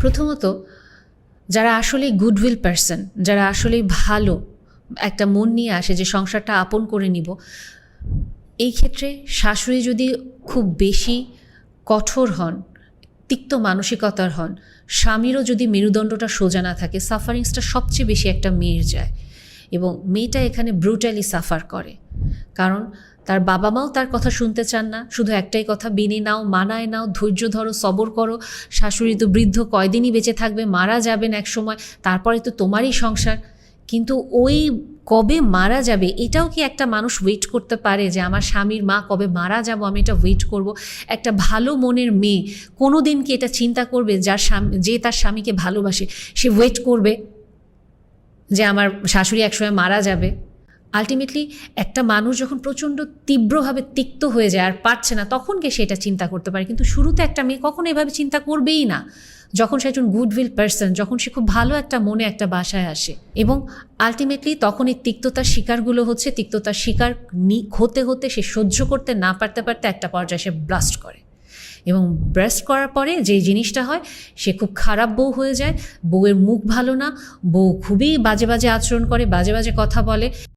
প্রথমত, যারা আসলেই গুডউইল পারসন যারা আসলেই ভালো, একটা মন নিয়ে আসে যে সংসারটা আপন করে নিব, এই ক্ষেত্রে শাশুড়ি যদি খুব বেশি কঠোর হন, তিক্ত মানসিকতার হন, স্বামীরও যদি মেরুদণ্ডটা সোজা না থাকে সাফারিংসটা সবচেয়ে বেশি একটা মেয়ের যায় এবং মেয়েটা এখানে ব্রুটালি সাফার করে। কারণ তার বাবা মাও তার কথা শুনতে চান না। শুধু একটাই কথা, বিনে নাও, মানায় নাও, ধৈর্য ধরো, সবর করো। শাশুড়ি তো বৃদ্ধ, কয়দিনই বেঁচে থাকবে, মারা যাবেন এক সময় তারপরে তো তোমারই সংসার। কিন্তু ওই কবে মারা যাবে, এটাও কি একটা মানুষ ওয়েট করতে পারে যে, আমার স্বামীর মা কবে মারা যাব, আমি এটা ওয়েট করব? একটা ভালো মনের মেয়ে কোনো দিন কি এটা চিন্তা করবে যার স্বামী, যে তার স্বামীকে ভালোবাসে? সে ওয়েট করবে যে, আমার শাশুড়ি একসময় মারা যাবে। আলটিমেটলি একটা মানুষ যখন প্রচণ্ড তীব্রভাবে তিক্ত হয়ে যায় আর পারছে না, তখন কে সেটা চিন্তা করতে পারে। কিন্তু শুরুতে একটা মেয়ে কখনো এভাবে চিন্তা করবেই না। যখন সে একজন গুডউইল পার্সন যখন সে খুব ভালো একটা মনে একটা বাসায় আসে। এবং আলটিমেটলি তখন এই তিক্ততার শিকারগুলো হচ্ছে, তিক্ততার শিকার হতে হতে সে সহ্য করতে না পারতে পারতে একটা পর্যায়ে সে ব্লাস্ট করে। এবং ব্রেস্ট করার পরে যে জিনিসটা হয়, সে খুব খারাপ বউ হয়ে যায়। বউয়ের মুখ ভালো না, বউ খুবই বাজে বাজে আচরণ করে, বাজে বাজে কথা বলে।